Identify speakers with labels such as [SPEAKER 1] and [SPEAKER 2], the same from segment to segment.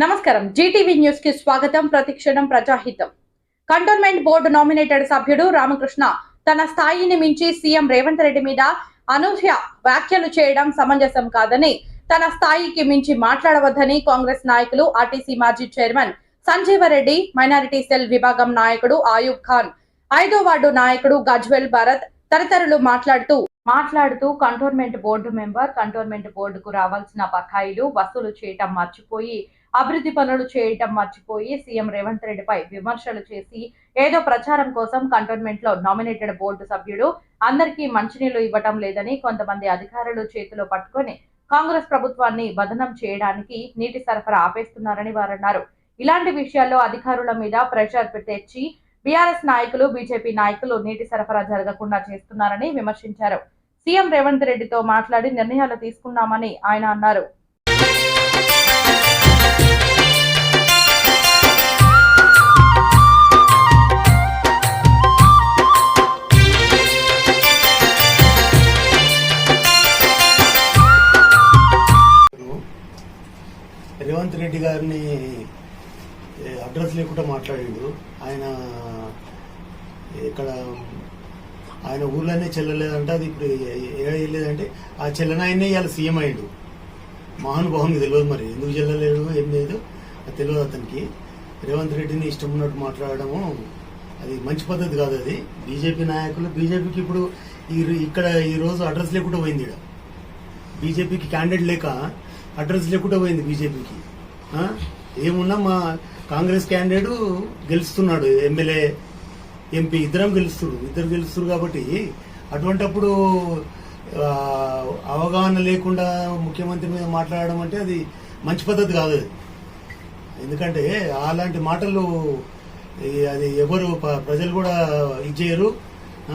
[SPEAKER 1] నమస్కారం. జీటీవీ న్యూస్కి స్వాగతం. ప్రతిక్షణం ప్రజాహితం. కంటోన్మెంట్ బోర్డు నామినేటెడ్ సభ్యుడు రామకృష్ణ తన స్థాయిని మించి సీఎం రేవంత్ రెడ్డి మీద అనూహ్య వ్యాఖ్యలు చేయడం సమంజసం కాదని తన స్థాయికి మించి మాట్లాడవద్దని కాంగ్రెస్ నాయకులు ఆర్టీసీ మాజీ చైర్మన్ సంజీవరెడ్డి మైనారిటీ సెల్ విభాగం నాయకుడు ఆయూబ్ ఖాన్ ఐదో వార్డు నాయకుడు గజ్వెల్ భరత్ తదితరులు మాట్లాడుతూ మాట్లాడుతూ కంటోన్మెంట్ బోర్డు మెంబర్ కంటోన్మెంట్ బోర్డుకు రావాల్సిన బకాయిలు వసూలు చేయటం మర్చిపోయి అభివృద్ధి పనులు చేయటం మర్చిపోయి సీఎం రేవంత్ రెడ్డిపై విమర్శలు చేసి ఏదో ప్రచారం కోసం కంటోన్మెంట్లో నామినేటెడ్ బోర్డు సభ్యుడు అందరికీ మంచినీళ్ళు ఇవ్వటం లేదని కొంతమంది అధికారులు చేతిలో పట్టుకొని కాంగ్రెస్ ప్రభుత్వాన్ని బదనం చేయడానికి నీటి సరఫరా ఆపేస్తున్నారని వారన్నారు. ఇలాంటి విషయాల్లో అధికారుల మీద ప్రెషర్ తెచ్చి బీఆర్ఎస్ నాయకులు బీజేపీ నాయకులు నీటి సరఫరా జరగకుండా చేస్తున్నారని విమర్శించారు. సీఎం రేవంత్ రెడ్డితో మాట్లాడి నిర్ణయాలు తీసుకున్నామని ఆయన అన్నారు.
[SPEAKER 2] మాట్లాడిండు. ఆయన ఇక్కడ ఆయన ఊర్లోనే చెల్లలేదంటే అది ఇప్పుడు ఏ వెళ్ళలేదంటే ఆ చెల్లనాయనే ఇవాళ సీఎం అయ్యాడు మహానుభావునికి తెలియదు మరి. ఎందుకు చెల్లలేడు ఏం లేదు. అది తెలియదు అతనికి. రేవంత్ రెడ్డిని ఇష్టం ఉన్నట్టు మాట్లాడడము అది మంచి పద్ధతి కాదు అది. బీజేపీ నాయకులు బీజేపీకి ఇప్పుడు ఈ ఇక్కడ ఈరోజు అడ్రస్ లేకుండా పోయింది ఇక్కడ బీజేపీకి క్యాండిడేట్ లేక అడ్రస్ లేకుండా పోయింది బీజేపీకి. ఏమున్నా మా కాంగ్రెస్ క్యాండిడేట్ గెలుస్తున్నాడు. ఎమ్మెల్యే ఎంపీ ఇద్దరం గెలుస్తుడు ఇద్దరు గెలుస్తుడు కాబట్టి అటువంటప్పుడు అవగాహన లేకుండా ముఖ్యమంత్రి మీద మాట్లాడడం అంటే అది మంచి పద్ధతి కాదు. ఎందుకంటే అలాంటి మాటలు అది ఎవరు ప్రజలు కూడా ఇచ్చేయరు.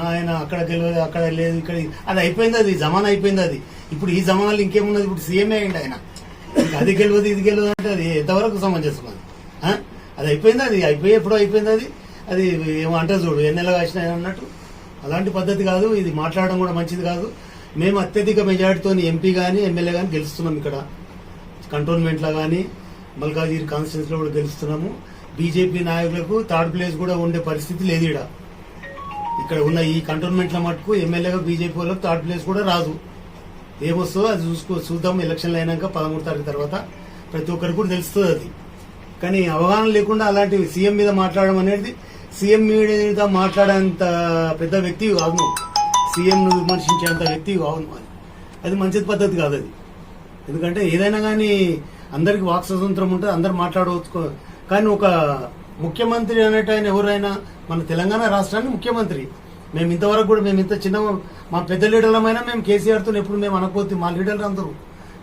[SPEAKER 2] ఆయన అక్కడ గెలవదు అక్కడ లేదు ఇక్కడ అది అయిపోయింది అది జమానా అయిపోయింది అది. ఇప్పుడు ఈ జమానాలు ఇంకేమున్నది? ఇప్పుడు సీఎంఏ అయ్యండి ఆయన. అది గెలవదు ఇది గెలవదు అంటే అది ఎంతవరకు సమంజసం అది అది అయిపోయింది? అది అయిపోయి ఎప్పుడో అయిపోయింది అది? అది ఏమో అంటే చూడు ఎన్నెల కాసినా అన్నట్టు. అలాంటి పద్ధతి కాదు ఇది మాట్లాడడం కూడా మంచిది కాదు. మేము అత్యధిక మెజార్టీతో ఎంపీ కానీ ఎమ్మెల్యే కానీ గెలుస్తున్నాం ఇక్కడ. కంటోన్మెంట్లో కానీ మల్కాజిగిరి కాన్స్టిట్యూన్సీలో కూడా గెలుస్తున్నాము. బీజేపీ నాయకులకు థర్డ్ ప్లేస్ కూడా ఉండే పరిస్థితి లేదు ఇక్కడ ఇక్కడ ఉన్న ఈ కంటోన్మెంట్ల మటుకు ఎమ్మెల్యేగా బీజేపీ వాళ్ళకు థర్డ్ ప్లేస్ కూడా రాదు. ఏమొస్తుందో అది చూసుకో చూద్దాం. ఎలక్షన్లు అయినాక పదమూడు తారీఖు తర్వాత ప్రతి ఒక్కరికి కూడా తెలుస్తుంది అది. కానీ అవగాహన లేకుండా అలాంటివి సీఎం మీద మాట్లాడడం అనేది సీఎం మీద మాట్లాడేంత పెద్ద వ్యక్తి కాదు. సీఎంను విమర్శించేంత వ్యక్తి కావును అది అది మంచి పద్ధతి కాదు అది. ఎందుకంటే ఏదైనా కానీ అందరికి వాక్ స్వతంత్రం ఉంటుంది అందరు మాట్లాడవచ్చు. కానీ ఒక ముఖ్యమంత్రి అనేట ఆయన ఎవరైనా మన తెలంగాణ రాష్ట్రానికి ముఖ్యమంత్రి. మేము ఇంతవరకు కూడా మేము ఇంత చిన్న మా పెద్ద లీడర్లమైనా మేము కేసీఆర్తో ఎప్పుడు మేము అనకపోతే మా లీడర్లు అందరూ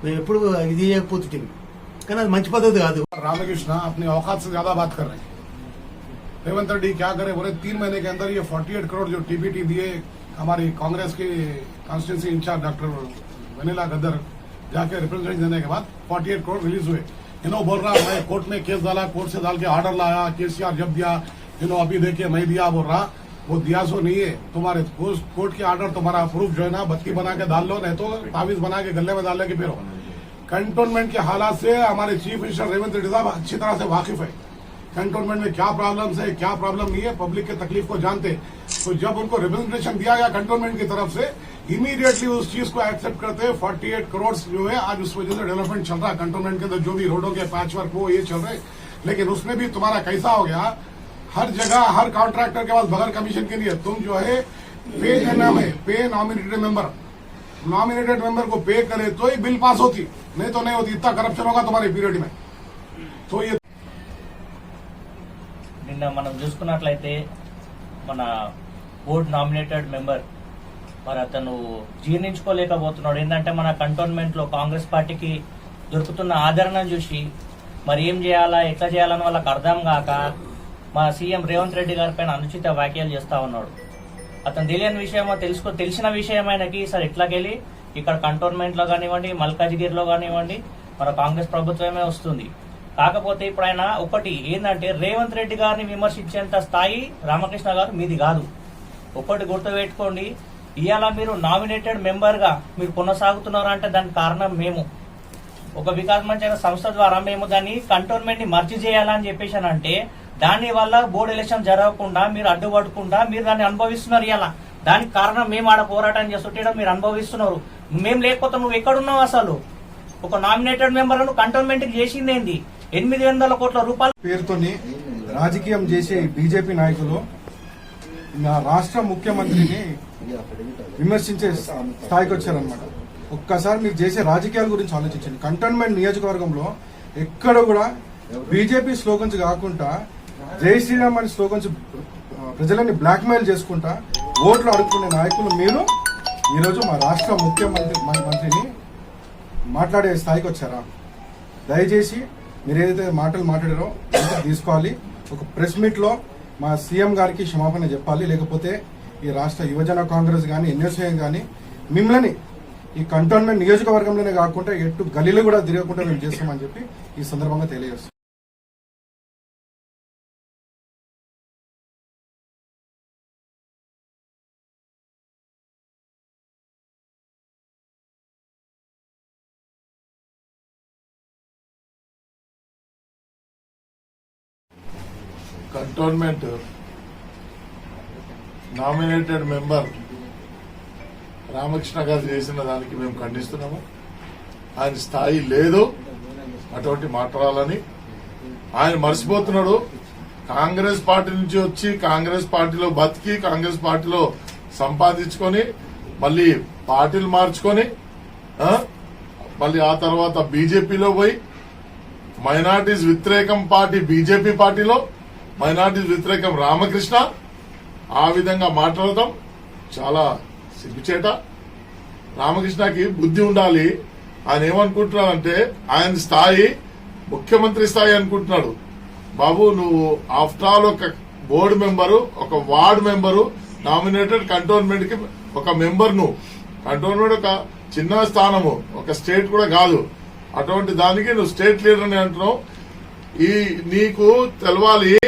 [SPEAKER 2] మేము ఎప్పుడు ఇది చేయకపోతుంటాం కానీ అది మంచి పద్ధతి కాదు
[SPEAKER 3] रामकृष्ण अपनी औकात से ज्यादा बात कर रहे हैं रेवंत रेड्डी क्या करे बोले तीन महीने के अंदर ये 48 करोड़ जो टीपीटी दिए हमारी कांग्रेस के constituency in-charge doctor Vennela Gaddar जाके रिप्रेजेंटेशन देने के बाद 48 करोड़ रिलीज हुए इनो बोल रहा मैं कोर्ट में केस डाला कोर्ट से डाल के ऑर्डर लाया केसीआर जब दिया इनो अभी देखिए मैं दिया बोल रहा वो दिया सो नहीं है। तुम्हारे कोर्ट के ऑर्डर तुम्हारा प्रूफ जो है ना, बत्ती बना के डाल लो, नहीं तो तावीज बना के गले में डाल के फिर कंटोनमेंट के हालात से हमारे चीफ मिनिस्टर रेवंत रेड्डी साहब अच्छी तरह से वाकिफ है। कंटोनमेंट में क्या प्रॉब्लम है क्या प्रॉब्लम नहीं है पब्लिक के तकलीफ़ को जानते तो जब उनको रिप्रेजेंटेशन दिया गया कंटोनमेंट की तरफ़ से इमीडिएटली उस चीज़ को एक्सेप्ट करते हैं। 48 करोड़ जो है, आज उस वजह से डेवलपमेंट चल रहा है। कंटोनमेंट के अंदर जो भी रोडों के पैच वर्क वो ये चल रहे लेकिन उसमें भी तुम्हारा कैसा हो गया हर जगह हर कॉन्ट्रैक्टर के पास बगैर कमीशन के लिए तुम जो है पे करना है पे नॉमिनेटेड मेंबर नॉमिनेटेड मेंबर को पे करे तो ही बिल पास होती नहीं तो नहीं होती इतना करप्शन होगा तुम्हारे पीरियड में तो ये
[SPEAKER 4] నిన్న మనం చూసుకున్నట్లయితే మన బోర్డ్ నామినేటెడ్ మెంబర్ మరి అతను జీర్ణించుకోలేకపోతున్నాడు ఏంటంటే మన కంటోన్మెంట్ లో కాంగ్రెస్ పార్టీకి దొరుకుతున్న ఆదరణ చూసి మరి ఏం చేయాలా ఎట్లా చేయాలని వాళ్ళకి అర్థం కాక మా సీఎం రేవంత్ రెడ్డి గారి పైన అనుచిత వ్యాఖ్యలు చేస్తా ఉన్నాడు. అతను తెలియని విషయమో తెలుసుకో తెలిసిన విషయం ఆయనకి సార్ ఇట్లాకెళ్ళి ఇక్కడ కంటోన్మెంట్లో కానివ్వండి మల్కాజ్గిరిలో కానివ్వండి మన కాంగ్రెస్ ప్రభుత్వమే వస్తుంది. కాకపోతే ఇప్పుడు ఆయన ఒకటి ఏంటంటే రేవంత్ రెడ్డి గారిని విమర్శించేంత స్థాయి రామకృష్ణ గారు మీది కాదు. ఒకటి గుర్తుపెట్టుకోండి ఇవాళ మీరు నామినేటెడ్ మెంబర్గా మీరు కొనసాగుతున్నారంటే దానికి కారణం మేము. ఒక వికాస్ సంస్థ ద్వారా మేము దాన్ని కంటోన్మెంట్ని మర్చి చేయాలని చెప్పేసి అంటే దాని వల్ల బోర్డు ఎలక్షన్ జరగకుండా మీరు అడ్డుపడకుండా మీరు దాన్ని అనుభవిస్తున్నారు ఇలా దానికి కారణం మేము ఆడ పోరాటం చేస్తుంటే మీరు అనుభవిస్తున్నారు. మేము లేకపోతే నువ్వు ఎక్కడున్నావు అసలు? ఒక నామినేటెడ్ మెంబర్ కంటోన్మెంట్ చేసిందేంది ఎనిమిది వందల కోట్ల రూపాయలు
[SPEAKER 5] పేరుతోని రాజకీయం చేసే బీజేపీ నాయకులు నా రాష్ట్ర ముఖ్యమంత్రిని విమర్శించే స్థాయికి వచ్చారనమాట ఒక్కసారి మీరు చేసే రాజకీయాల గురించి ఆలోచించండి. కంటోన్మెంట్ నియోజకవర్గంలో ఎక్కడ కూడా బీజేపీ స్లోగన్స్ కాకుండా జై శ్రీరామ్ అనే స్లోగన్స్ ప్రజలని బ్లాక్మెయిల్ చేసుకుంటా ఓట్లు అడుక్కునే నాయకులు మీరు. ఈరోజు మా రాష్ట్ర ముఖ్యమంత్రి మంత్రిని మాట్లాడే స్థాయికి వచ్చారా? దయచేసి మీరు ఏదైతే మాటలు మాట్లాడారో తీసుకోవాలి. ఒక ప్రెస్ మీట్లో మా సీఎం గారికి క్షమాపణ చెప్పాలి. లేకపోతే ఈ రాష్ట్ర యువజన కాంగ్రెస్ కానీ ఎన్ఎస్ఐ కానీ మిమ్మల్ని ఈ కంటోన్మెంట్ నియోజకవర్గంలోనే కాకుండా ఎటు గలీలు కూడా తిరగకుండా మేము చేస్తామని చెప్పి ఈ సందర్భంగా తెలియజేస్తాం
[SPEAKER 6] కంటోన్మెంట్ నామినేటెడ్ మెంబర్ రామకృష్ణ గారు చేసిన దానికి మేము ఖండిస్తున్నాము. ఆయన స్థాయి లేదు. అటువంటి మాట్లాడాలని ఆయన మర్చిపోతున్నాడు. కాంగ్రెస్ పార్టీ నుంచి వచ్చి కాంగ్రెస్ పార్టీలో బతికి కాంగ్రెస్ పార్టీలో సంపాదించుకొని మళ్ళీ పార్టీలు మార్చుకొని మళ్ళీ ఆ తర్వాత బీజేపీలో పోయి మైనార్టీస్ వ్యతిరేకం పార్టీ బీజేపీ పార్టీలో మైనార్టీ వ్యతిరేకం రామకృష్ణ. ఆ విధంగా మాట్లాడటం చాలా సిగ్గుచేట. రామకృష్ణకి బుద్ధి ఉండాలి. ఆయన ఏమనుకుంటున్నాడంటే ఆయన స్థాయి ముఖ్యమంత్రి స్థాయి అనుకుంటున్నాడు. బాబు నువ్వు ఆఫ్టర్ ఆల్ ఒక బోర్డు మెంబరు ఒక వార్డు మెంబరు నామినేటెడ్ కంటోన్మెంట్కి ఒక మెంబర్ నువ్వు కంటోన్మెంట్ ఒక చిన్న స్థానము ఒక స్టేట్ కూడా కాదు. అటువంటి దానికి నువ్వు స్టేట్ లీడర్ అని అంటున్నావు. ఈ నీకు తెలవాలి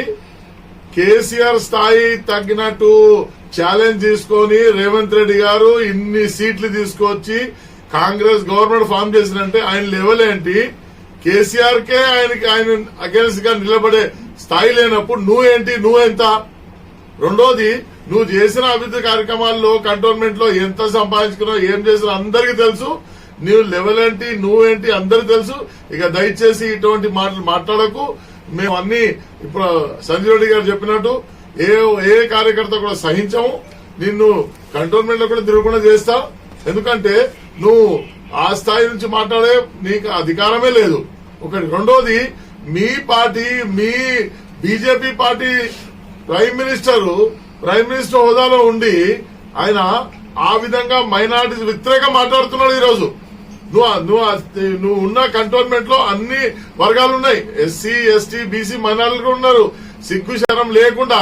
[SPEAKER 6] కేసీఆర్ స్థాయి తగ్గినట్టు ఛాలెంజ్ తీసుకొని రేవంత్ రెడ్డి గారు ఇన్ని సీట్లు తీసుకొచ్చి కాంగ్రెస్ గవర్నమెంట్ ఫామ్ చేసినంటే ఆయన లెవెల్ ఏంటి? కేసీఆర్ కే ఆయనకి ఆయన అగేన్స్ట్గా నిలబడే స్థాయి లేనప్పుడు నువ్వేంటి? నువ్వెంత? రెండోది నువ్వు చేసిన అభివృద్ధి కార్యక్రమాల్లో కంటోన్మెంట్లో ఎంత సంపాదించుకున్నావు ఏం చేసినా అందరికీ తెలుసు. నువ్వు లెవెల్ ఏంటి? నువ్వేంటి? అందరికి తెలుసు. ఇక దయచేసి ఇటువంటి మాటలు మాట్లాడకు. మేము అన్ని ఇప్పుడు సంజయ్ రెడ్డి గారు చెప్పినట్టు ఏ ఏ కార్యకర్త కూడా సహించము నిన్ను కంటోన్మెంట్లో కూడా తిరగకుండా చేస్తా. ఎందుకంటే నువ్వు ఆ స్థాయి నుంచి మాట్లాడే నీకు అధికారమే లేదు. ఒకటి రెండోది మీ పార్టీ మీ BJP party prime minister prime minister హోదాలో ఉండి ఆయన ఆ విధంగా మైనార్టీస్ వ్యతిరేకంగా మాట్లాడుతున్నాడు ఈరోజు. నువ్వు నువ్వు నువ్వు ఉన్న కంటోన్మెంట్లో అన్ని వర్గాలు ఉన్నాయి. ఎస్సీ ఎస్టీ బీసీ మైనార్టీలు ఉన్నారు. సిగ్గు శరం లేకుండా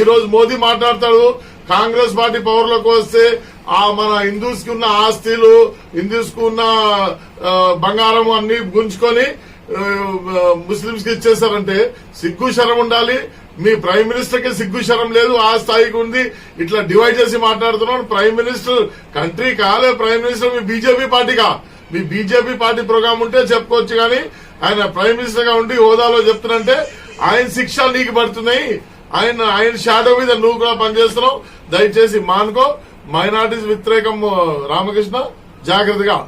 [SPEAKER 6] ఈ రోజు మోదీ మాట్లాడతాడు. కాంగ్రెస్ పార్టీ పవర్లోకి వస్తే ఆ మన హిందూస్కి ఉన్న ఆస్తిలు హిందూస్కు ఉన్న బంగారం అన్ని గుంజుకొని ముస్లింస్కి ఇచ్చేస్తారంటే సిగ్గు శరం ఉండాలి. మీ ప్రైమ్ మినిస్టర్కి సిగ్గు శరం లేదు. ఆ స్థాయికి ఉంది. ఇట్లా డివైడ్ చేసి మాట్లాడుతున్నాను ప్రైమ్ మినిస్టర్ కంట్రీ కాలే. ప్రైమ్ మినిస్టర్ మీ బీజేపీ పార్టీగా. మీ బీజేపీ పార్టీ ప్రోగ్రామ్ ఉంటే చెప్పుకోవచ్చు కానీ ఆయన ప్రైమ్ మినిస్టర్గా ఉండి హోదాలో చెప్తున్నంటే ఆయన శిక్ష నీకు పడుతున్నాయి. ఆయన ఆయన షాడో మీద నువ్వు కూడా పనిచేస్తున్నావు. దయచేసి మానుకో. మైనార్టీస్ వ్యతిరేకం రామకృష్ణ జాగ్రత్తగా